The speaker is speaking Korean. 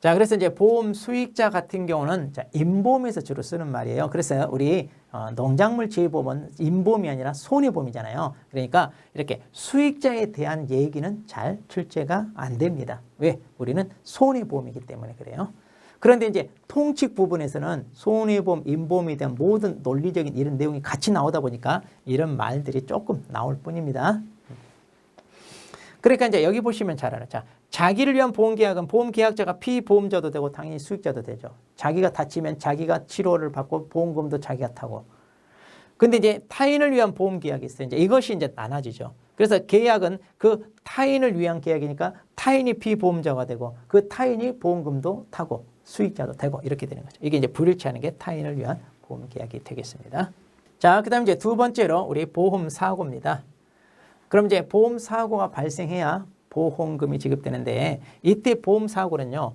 자, 그래서 이제 보험 수익자 같은 경우는 자, 인보험에서 주로 쓰는 말이에요. 그래서 우리 어, 농작물 지보험은 인보험이 아니라 손해보험이잖아요. 그러니까 이렇게 수익자에 대한 얘기는 잘 출제가 안 됩니다. 왜? 우리는 손해보험이기 때문에 그래요. 그런데 이제 통칙 부분에서는 손해보험, 인보험에 대한 모든 논리적인 이런 내용이 같이 나오다 보니까 이런 말들이 조금 나올 뿐입니다. 그러니까 이제 여기 보시면 잘 알아. 자, 자기를 위한 보험 계약은 보험 계약자가 피보험자도 되고 당연히 수익자도 되죠. 자기가 다치면 자기가 치료를 받고 보험금도 자기가 타고. 근데 이제 타인을 위한 보험 계약이 있어요. 이제 이것이 이제 나눠지죠. 그래서 계약은 그 타인을 위한 계약이니까 타인이 피보험자가 되고 그 타인이 보험금도 타고 수익자도 되고 이렇게 되는 거죠. 이게 이제 불일치하는 게 타인을 위한 보험 계약이 되겠습니다. 자, 그 다음 이제 두 번째로 우리 보험 사고입니다. 그럼 이제 보험 사고가 발생해야 보험금이 지급되는데 이때 보험 사고는요